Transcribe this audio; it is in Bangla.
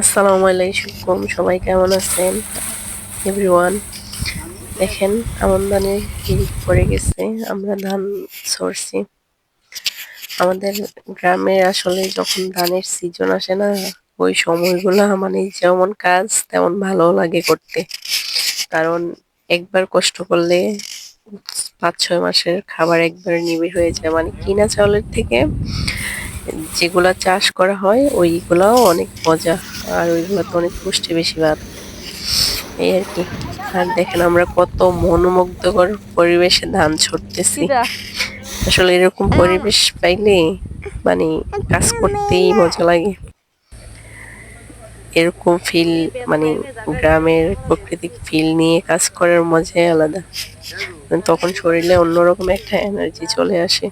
আসসালামু আলাইকুম, সবাই কেমন আছেন? এভরিওয়ান দেখেন আমদানি পড়ে গেছে, আমরা ধান সরছি আমাদের গ্রামে আসলে যখন ধানের সিজন আসে না, ওই সময়গুলো মানে যেমন কাজ, তেমন ভালো লাগে করতে। কারণ একবার কষ্ট করলে পাঁচ, ছয় মাসের খাবার একবার নিবিড় হয়ে যায়। মানে কিনা চাউলের থেকে যেগুলা চাষ করা হয়, ওইগুলাও অনেক মজা। আর ওইগুলোতে অনেক পুষ্টি বেশি ভাত এই আর কি। আর দেখেন আমরা কত মনোমুগ্ধকর পরিবেশে ধান ছড়তেছি আসলে এরকম পরিবেশ পাইলে মানে কাজ করতেই মজা লাগে। এরকম ফিল মানে গ্রামের প্রাকৃতিক ফিল নিয়ে কাজ করার মজাই আলাদা। তখন শরীরে অন্যরকম একটা এনার্জি চলে আসে।